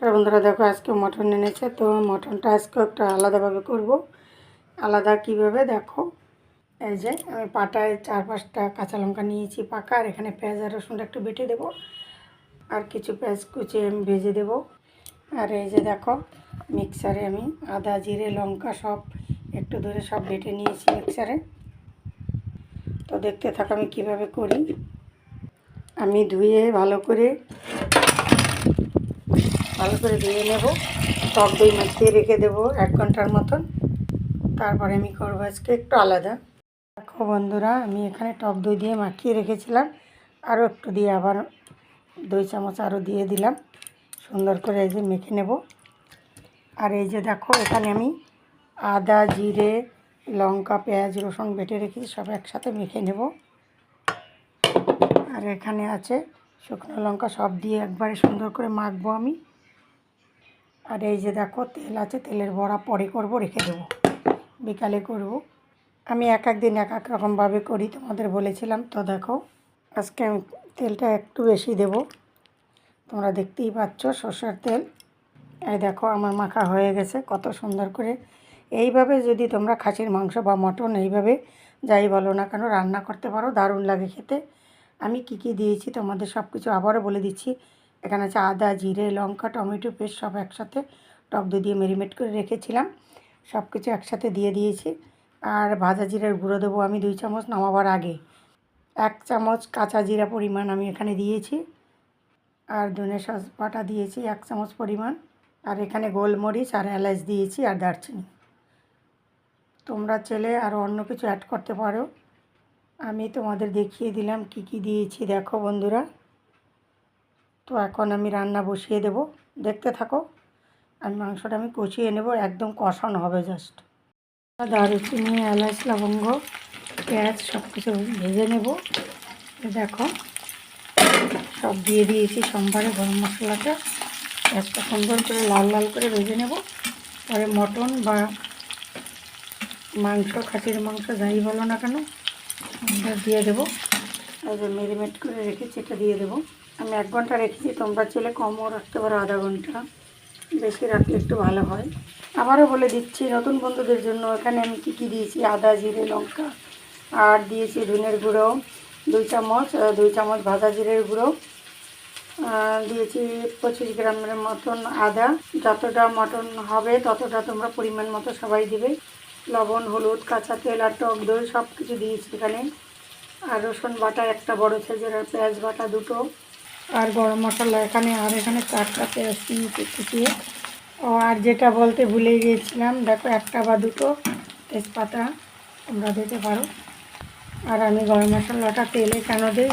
নমস্কার বন্ধুরা দেখো, আজকে মটন এনেছে, তো মটনটা আজকে একটা আলাদাভাবে করব। আলাদা কীভাবে দেখো। এই যে আমি পাটায় চার পাঁচটা কাঁচা লঙ্কা নিয়েছি পাকা, আর এখানে পেঁয়াজ আর রসুনটা একটু বেটে দেবো। আর কিছু পেঁয়াজ কুচিয়ে আমি ভেজে দেবো। আর এই যে দেখো, মিক্সারে আমি আদা, জিরে, লঙ্কা সব একটু ধরে সব বেটে নিয়েছি মিক্সারে। তো দেখতে থাকো আমি কীভাবে করি। আমি ধুয়ে ভালো করে ভালো করে ধুয়ে নেব। টক দই মাখিয়ে রেখে দেবো এক ঘণ্টার মতন। তারপরে আমি করব আজকে একটু আলাদা। দেখো বন্ধুরা, আমি এখানে টক দই দিয়ে মাখিয়ে রেখেছিলাম। আরও একটু দিয়ে আবার দই চামচ আরও দিয়ে দিলাম। সুন্দর করে এই যে মেখে নেব। আর এই যে দেখো, এখানে আমি আদা, জিরে, লঙ্কা, পেঁয়াজ, রসুন বেটে রেখেছি সব একসাথে মেখে নেব। আর এখানে আছে শুকনো লঙ্কা সব দিয়ে একবারে সুন্দর করে মাখবো আমি। আর এই যে দেখো, তেল আছে, তেলের বড়া পরে করব, রেখে দেবো। বিকালে করব। আমি এক এক দিন এক এক রকমভাবে করি, তোমাদের বলেছিলাম। তো দেখো, আজকে আমি তেলটা একটু বেশি দেব। তোমরা দেখতেই পাচ্ছ সর্ষের তেল। এই দেখো, আমার মাখা হয়ে গেছে, কত সুন্দর করে। এইভাবে যদি তোমরা খাসির মাংস বা মটন এইভাবে যাই বলো না কেন, রান্না করতে পারো, দারুণ লাগে খেতে। আমি কি কি দিয়েছি তোমাদের সব কিছু আবারও বলে দিচ্ছি। এখানে আছে আদা, জিরে, লঙ্কা, টমেটো পেস্ট সব একসাথে টক দই দিয়ে মেরিনেট করে রেখেছিলাম। সব কিছু একসাথে দিয়ে দিয়েছি। আর ভাজা জিরার গুঁড়ো দেবো আমি দুই চামচ নামাবার আগে। এক চামচ কাঁচা জিরা পরিমাণ আমি এখানে দিয়েছি। আর ধনে সস বাটা দিয়েছি এক চামচ পরিমাণ। আর এখানে গোলমরিচ আর এলাচ দিয়েছি আর দারচিনি। তোমরা চেলে আর অন্য কিছু অ্যাড করতে পারো। আমি তোমাদের দেখিয়ে দিলাম কি কি দিয়েছি। দেখো বন্ধুরা। তো এখন আমি রান্না বসিয়ে দেব। দেখতে থাকো। আর মাংসটা আমি কষিয়ে নেব। একদম কষানো হবে জাস্ট দারুচিনি এলাচ, লবঙ্গ, পেঁয়াজ সব কিছু ভেজে নেব। দেখো, সব দিয়ে দিয়েছি সোমবারে গরম মশলাটা। একটা সুন্দর করে লাল লাল করে ভেজে নেব। পরে মটন বা মাংস, খাসির মাংস যাই বলো না কেন দিয়ে দেবো। এই যে মেরিনেট করে রেখেছি, এটা দিয়ে দেবো। আমি এক ঘণ্টা রেখেছি, তোমরা চলে কমও রাখতে পারো, আধা ঘণ্টা। বেশি রাখলে একটু ভালো হয়। আবারও বলে দিচ্ছি, নতুন বন্ধুদের জন্য এখানে আমি কী কী দিয়েছি? আদা, জিরে, লঙ্কা। আর দিয়েছি ধনের গুঁড়ো, দুই চামচ দুই চামচ ভাজা জিরের গুঁড়ো। দিয়েছি পঁচিশ গ্রামের মতন আদা। যতটা মটন হবে, ততটা তোমরা পরিমাণ মতো সবাই দিবে। লবণ, হলুদ, কাঁচা তেল আর টক দই সব কিছু দিয়েছি এখানে। আর রসুন বাটা, একটা বড় সাইজের আর পেঁয়াজ বাটা দুটো। আর গরম মশলা এখানে, আর এখানে চারটা পেঁয়াজ কুচিয়ে। ও, আর যেটা বলতে ভুলে গিয়েছিলাম, দেখো একটা বা দুটো তেজপাতা তোমরা দিতে পারো। আর আমি গরম মশলাটা তেলে কেন দিই?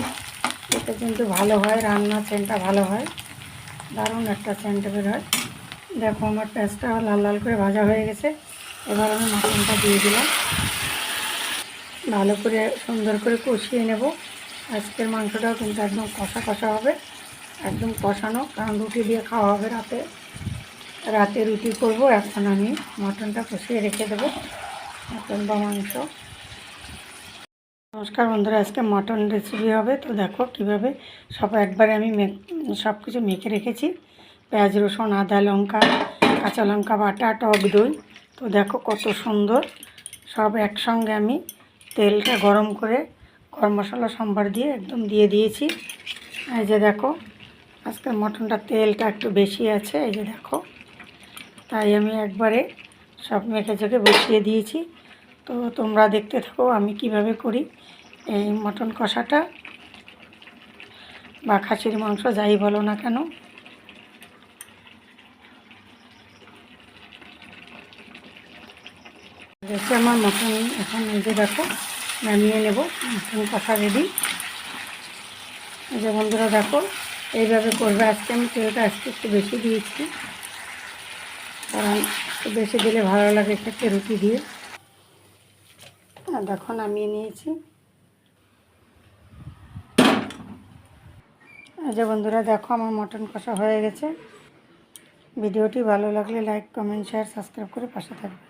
এতে কিন্তু ভালো হয় রান্না সেন্টটা ভালো হয়। দারুণ একটা সেন্ট বের হয়। দেখো আমার পেঁয়াজটা লাল লাল করে ভাজা হয়ে গেছে। এবার আমি মাটনটা দিয়ে দিলাম। ভালো করে সুন্দর করে কষিয়ে নেব। আজকের মাংসটাও কিন্তু একদম কষা কষা হবে, একদম কষানো, কারণ রুটি দিয়ে খাওয়া হবে রাতে। রাতে রুটি করব, এখন আমি মটনটা কষিয়ে রেখে দেবো, মটন বা মাংস। নমস্কার বন্ধুরা, আজকে মটন রেসিপি হবে। তো দেখো কীভাবে সব একবারে আমি সব কিছু মেখে রেখেছি। পেঁয়াজ, রসুন, আদা, লঙ্কা, কাঁচা লঙ্কা বাটা, টক দই। তো দেখো কত সুন্দর, সব একসঙ্গে আমি তেলটা গরম করে গরম মশলা, সম্বার দিয়ে একদম দিয়ে দিয়েছি। এই যে দেখো আজকে মটনটা তেলটা একটু বেশি আছে, এই যে দেখো। তাই আমি একবারে সব মেখে চেখে বসিয়ে দিয়েছি। তো তোমরা দেখতে থাকো আমি কীভাবে করি এই মটন কষাটা। বা খাসির মাংস, যাই বলো না কেন। দেখছি আমার মটন এখন যে দেখো, নামিয়ে নেব, মটন কষা রেডি যে বন্ধুরা দেখো, এইভাবে করবে। আজকে আমি তেলটা আজকে একটু বেশি দিয়েছি, কারণ একটু বেশি দিলে ভালো লাগে খেতে রুটি দিয়ে। আর দেখো, নামিয়ে নিয়েছি। যে বন্ধুরা দেখো, আমার মটন কষা হয়ে গেছে। ভিডিওটি ভালো লাগলে লাইক, কমেন্ট শেয়ার সাবস্ক্রাইব করে পাশে থাকবে।